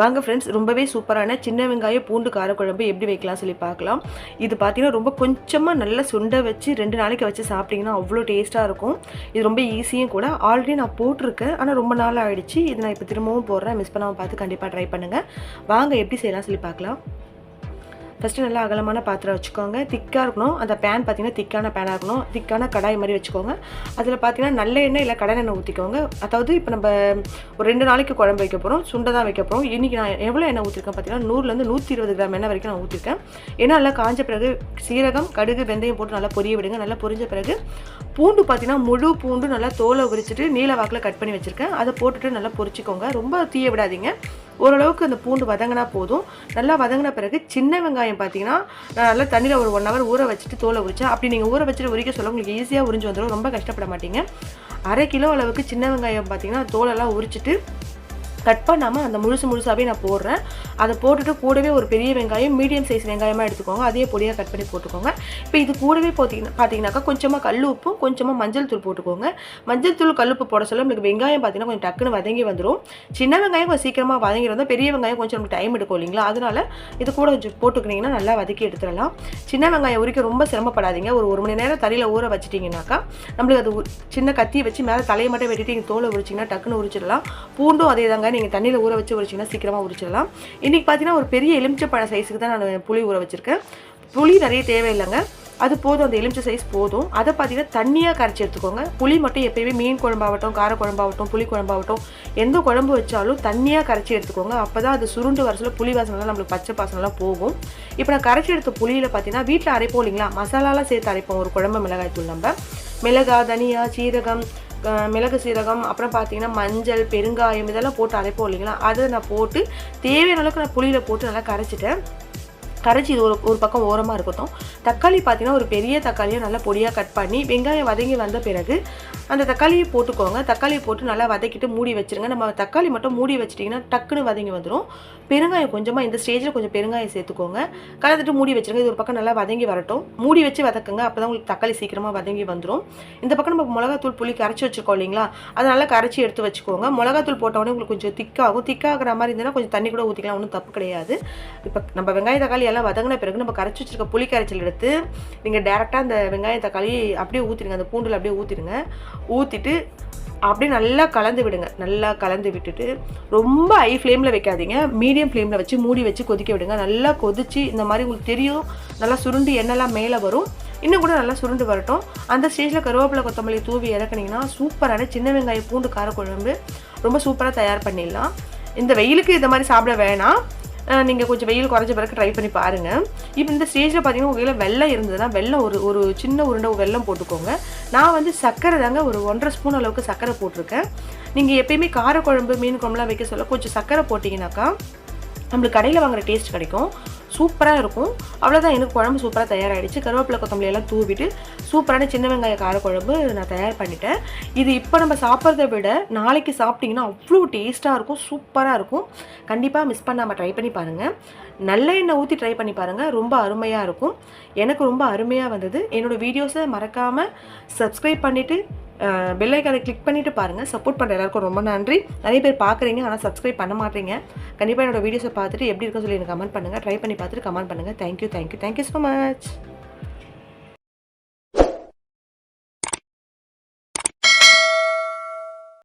வாங்க ஃப்ரெண்ட்ஸ் ரொம்பவே சூப்பரான சின்ன வெங்காய பூண்டு காரக்குழம்பு எப்படி வைக்கலாம் சொல்லி பார்க்கலாம். இது பார்த்தீங்கன்னா ரொம்ப கொஞ்சமாக நல்லா சுண்டை வச்சு ரெண்டு நாளைக்கு வச்சு சாப்பிட்டிங்கன்னா அவ்வளோ டேஸ்ட்டாக இருக்கும். இது ரொம்ப ஈஸியும் கூட. ஆல்ரெடி நான் போட்டிருக்கேன். ஆனால் ரொம்ப நாள் ஆகிடுச்சு இது நான் இப்போ திரும்பவும் போடுறேன். மிஸ் பண்ணாமல் பார்த்து கண்டிப்பாக ட்ரை பண்ணுங்கள் வாங்க எப்படி செய்யலாம் சொல்லி பார்க்கலாம். ஃபஸ்ட்டு நல்லா அகலமான பாத்திரம் வச்சுக்கோங்க. திக்காக இருக்கணும். அந்த பேன் பார்த்தீங்கன்னா திக்கான பேனாக இருக்கணும். திக்கான கடாய் மாதிரி வச்சுக்கோங்க. அதில் பார்த்தீங்கன்னா நல்ல எண்ணெய் இல்லை கடை எண்ணெய் ஊற்றிக்கோங்க அதாவது இப்போ நம்ம ஒரு ரெண்டு நாளைக்கு குழம்பு வைக்க போகிறோம் சுண்டை தான் வைக்க போகிறோம் இன்றைக்கி நான் எவ்வளோ எண்ணெய் ஊற்றிருக்கேன் பார்த்தீங்கன்னா நூறுலேருந்து நூற்றி இருபது கிராம் எண்ணெய் வரைக்கும் நான் ஊற்றிருக்கேன் ஏன்னா நல்லா காஞ்ச பிறகு சீரகம் கடுகு வெந்தயம் போட்டு நல்லா பொரிய விடுங்க. நல்லா பொரிஞ்ச பிறகு பூண்டு பார்த்தீங்கன்னா முழு பூண்டு நல்லா தோலை உரிச்சிட்டு நீல வாக்கில் கட் பண்ணி வச்சுருக்கேன். அதை போட்டுட்டு நல்லா பொரிச்சிக்கோங்க. ரொம்ப தீய விடாதீங்க. ஓரளவுக்கு அந்த பூண்டு வதங்கினா போதும். நல்லா வதங்கின பிறகு சின்ன வெங்காயம் பார்த்தீங்கன்னா நான் நல்லா தண்ணியில் ஒரு ஒன் ஹவர் ஊற வச்சுட்டு தோலை உரிச்சா அப்படி நீங்கள் ஊற வச்சுட்டு உரிக்க சொல்ல உங்களுக்கு ஈஸியாக உறிஞ்சு வந்துடும் ரொம்ப கஷ்டப்பட மாட்டீங்க. அரை கிலோ அளவுக்கு சின்ன வெங்காயம் பார்த்தீங்கன்னா தோலெல்லாம் உரிச்சிட்டு கட் பண்ணாமல் அந்த முழுசு முழுசாகவே நான் போடுறேன். அதை போட்டுட்டு கூடவே ஒரு பெரிய வெங்காயம் மீடியம் சைஸ் வெங்காயமாக எடுத்துக்கோங்க. அதே பொடியாக கட் பண்ணி போட்டுக்கோங்க. இப்போ இது கூடவே பார்த்தீங்கன்னா பார்த்தீங்கன்னாக்கா கொஞ்சமாக கல் உப்பும் கொஞ்சமாக மஞ்சள் தூள் போட்டுக்கோங்க. மஞ்சள் தூள் கல்லுப்பு போட சொல்ல நம்மளுக்கு வெங்காயம் பார்த்தீங்கன்னா கொஞ்சம் டக்குன்னு வதங்கி வந்துடும் சின்ன வெங்காயம் கொஞ்சம் சீக்கிரமாக வதங்கி வந்தால் பெரிய வெங்காயம் கொஞ்சம் நமக்கு டைம் எடுக்கும் இல்லைங்களா? அதனால இது கூட கொஞ்சம் போட்டுக்கினீங்கன்னா நல்லா வதக்கி எடுத்துடலாம். சின்ன வெங்காயம் உரிக்க ரொம்ப சிரமப்படாதீங்க. ஒரு ஒரு மணி நேரம் தண்ணியில் ஊற வச்சிட்டிங்கனாக்கா நம்மளுக்கு அது சின்ன கத்தி வச்சு மேலே தலையை மட்டும் வெட்டிட்டு நீங்கள் தோலை உரிச்சிங்கன்னா டக்குன்னு உரிச்சிடலாம். பூண்டும் அதே தாங்க நீங்கள் தண்ணியில் ஊற வச்சு உரிச்சிங்கன்னா சீக்கிரமாக உரிச்சிடலாம். இன்றைக்கி பார்த்தீங்கன்னா ஒரு பெரிய எலுமிச்சை சைஸுக்கு தான் நான் புளி ஊற வச்சுருக்கேன். புளி நிறைய தேவையில்லைங்க. அது போதும் அந்த எலுமிச்சை சைஸ் போதும். அதை பார்த்தீங்கன்னா தண்ணியாக கரைச்சி எடுத்துக்கோங்க. புளி மட்டும் எப்பயுமே மீன் குழம்பாகட்டும் கார குழம்பாகட்டும் புளி குழம்பாகட்டும் எந்த குழம்பு வச்சாலும் தண்ணியாக கரைச்சி எடுத்துக்கோங்க. அப்போ தான் அது சுருண்டு வரசில் புளி வாசனெலாம் நம்மளுக்கு பச்சை பாசனெலாம் போகும். இப்போ நான் கரைச்சி எடுத்த புளியில் பார்த்தீங்கன்னா வீட்டில் அரைப்போம் இல்லைங்களா? மசாலாலாம் சேர்த்து அரைப்போம். ஒரு குழம்பு மிளகாய் தூள் நம்ம. மிளகாய் தனியா சீரகம் மிளகு சீரகம் அப்புறம் பார்த்தீங்கன்னா மஞ்சள் பெருங்காயம் இதெல்லாம் போட்டு அரைப்போம் இல்லைங்களா? அதை நான் போட்டு தேவையான அளவுக்கு நான் புளியில் போட்டு நல்லா கரைச்சிட்டேன். கரைச்சி இது ஒரு ஒரு பக்கம் ஓரமாக இருக்கட்டும். தக்காளி பார்த்தீங்கன்னா ஒரு பெரிய தக்காளியை நல்லா பொடியாக கட் பண்ணி வெங்காயம் வதங்கி வந்த பிறகு அந்த தக்காளியை போட்டுக்கோங்க. தக்காளியை போட்டு நல்லா வதக்கிட்டு மூடி வச்சிருங்க. நம்ம தக்காளி மட்டும் மூடி வச்சிட்டிங்கன்னா டக்குன்னு வதங்கி வந்துடும் பெருங்காயம் கொஞ்சமாக இந்த ஸ்டேஜில் கொஞ்சம் பெருங்காயம் சேர்த்துக்கோங்க. கலந்துட்டு மூடி வச்சுருங்க. இது ஒரு பக்கம் நல்லா வதங்கி வரட்டும். மூடி வச்சு வதக்குங்க. அப்போ தான் உங்களுக்கு தக்காளி சீக்கிரமாக வதங்கி வந்துடும் இந்த பக்கம் நம்ம மிளகாத்தூள் புளி கரைச்சி வச்சுருக்கோம் இல்லைங்களா? அதை நல்லா கரைச்சி எடுத்து வச்சுக்கோங்க. மிளகாத்தூள் போட்டவொடனே உங்களுக்கு கொஞ்சம் திக்காகும். திக்காகிற மாதிரி இருந்ததுன்னா கொஞ்சம் தண்ணி கூட ஊற்றிக்கலாம் ஒன்றும் தப்பு கிடையாது. இப்போ நம்ம வெங்காய தக்காளி எல்லாம் வதங்கின பிறகு நம்ம கரைச்சி வச்சுருக்க புளி கரைச்சல் எடுத்து நீங்கள் டேரெக்டாக அந்த வெங்காய தக்காளி அப்படியே ஊற்றிடுங்க அந்த பூண்டில் அப்படியே ஊற்றிடுங்க ஊற்றிட்டு அப்படியே நல்லா கலந்து விடுங்க. நல்லா கலந்து விட்டுட்டு ரொம்ப ஹை ஃப்ளேமில் வைக்காதீங்க. மீடியம் ஃப்ளேமில் வச்சு மூடி வச்சு கொதிக்க விடுங்க. நல்லா கொதிச்சு இந்த மாதிரி உங்களுக்கு தெரியும். நல்லா சுருண்டு எண்ணெய்லாம் மேலே வரும். இன்னும் கூட நல்லா சுருண்டு வரட்டும். அந்த ஸ்டேஜில் கருவேப்பிலை கொத்தமல்லி தூவி இறக்குனீங்கன்னா சூப்பரான சின்ன வெங்காயம் பூண்டு காரக்குழம்பு ரொம்ப சூப்பராக தயார் பண்ணிடலாம். இந்த வெயிலுக்கு இந்த மாதிரி சாப்பிட வேணாம். நீங்கள் கொஞ்சம் வெயில் குறைஞ்ச பிறகு ட்ரை பண்ணி பாருங்கள் இப்போ இந்த ஸ்டேஜில் பார்த்தீங்கன்னா உங்கள் கையில் வெள்ளம் இருந்ததுன்னா வெள்ளம் ஒரு ஒரு சின்ன உருண்டை வெள்ளம் போட்டுக்கோங்க. நான் வந்து சர்க்கரை தாங்க ஒரு ஒன்றரை ஸ்பூன் அளவுக்கு சர்க்கரை போட்டிருக்கேன். நீங்கள் எப்பயுமே காரக்குழம்பு மீன் குழம்புலாம் வைக்க சொல்ல கொஞ்சம் சர்க்கரை போட்டிங்கனாக்கா நம்மளுக்கு கடையில் வாங்குற டேஸ்ட் கிடைக்கும். சூப்பராக இருக்கும். அவ்வளோதான் எனக்கு குழம்பு சூப்பராக தயாராகிடுச்சு கருவேப்பிலை கொத்தமல்லி எல்லாம் தூவிட்டு சூப்பரான சின்ன வெங்காய காரக்குழம்பு நான் தயார் பண்ணிட்டேன். இது இப்போ நம்ம சாப்பிட்றத விட நாளைக்கு சாப்பிட்டிங்கன்னா அவ்வளோ டேஸ்ட்டாக இருக்கும் சூப்பராக இருக்கும். கண்டிப்பாக மிஸ் பண்ணாமல் ட்ரை பண்ணி பாருங்கள் நல்ல எண்ணெய் ஊற்றி ட்ரை பண்ணி பாருங்கள் ரொம்ப அருமையாக இருக்கும். எனக்கு ரொம்ப அருமையாக வந்தது. என்னோடய வீடியோஸை மறக்காமல் சப்ஸ்கிரைப் பண்ணிவிட்டு பெல் ஐக்கானை கிளிக் பண்ணிவிட்டு பாருங்கள் சப்போர்ட் பண்ணுற எல்லாருக்கும் ரொம்ப நன்றி. நிறைய பேர் பார்க்குறீங்க ஆனால் சப்ஸ்கிரைப் பண்ண மாட்டீங்க. கண்டிப்பாக என்னோட வீடியோஸை பார்த்துட்டு எப்படி இருக்குன்னு சொல்லி எனக்கு கமெண்ட் பண்ணுங்கள் ட்ரை பண்ணி பார்த்துட்டு கமெண்ட் பண்ணுங்கள் thank you thank you thank you so much